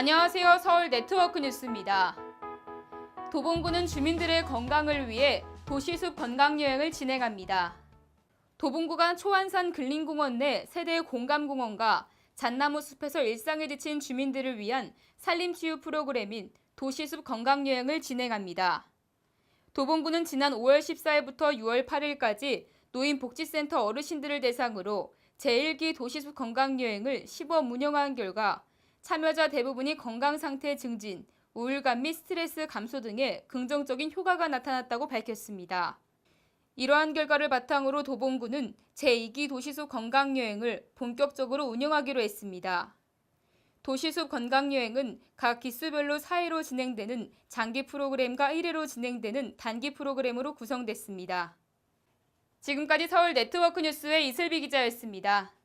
안녕하세요. 서울 네트워크 뉴스입니다. 도봉구는 주민들의 건강을 위해 도시숲 건강여행을 진행합니다. 도봉구가 초안산 근린공원 내 세대 공감공원과 잣나무 숲에서 일상에 지친 주민들을 위한 산림치유 프로그램인 도시숲 건강여행을 진행합니다. 도봉구는 지난 5월 14일부터 6월 8일까지 노인복지센터 어르신들을 대상으로 제1기 도시숲 건강여행을 시범 운영한 결과 참여자 대부분이 건강 상태 증진, 우울감 및 스트레스 감소 등의 긍정적인 효과가 나타났다고 밝혔습니다. 이러한 결과를 바탕으로 도봉구는 제2기 도시숲 건강여행을 본격적으로 운영하기로 했습니다. 도시숲 건강여행은 각 기수별로 4회로 진행되는 장기 프로그램과 1회로 진행되는 단기 프로그램으로 구성됐습니다. 지금까지 서울 네트워크 뉴스의 이슬비 기자였습니다.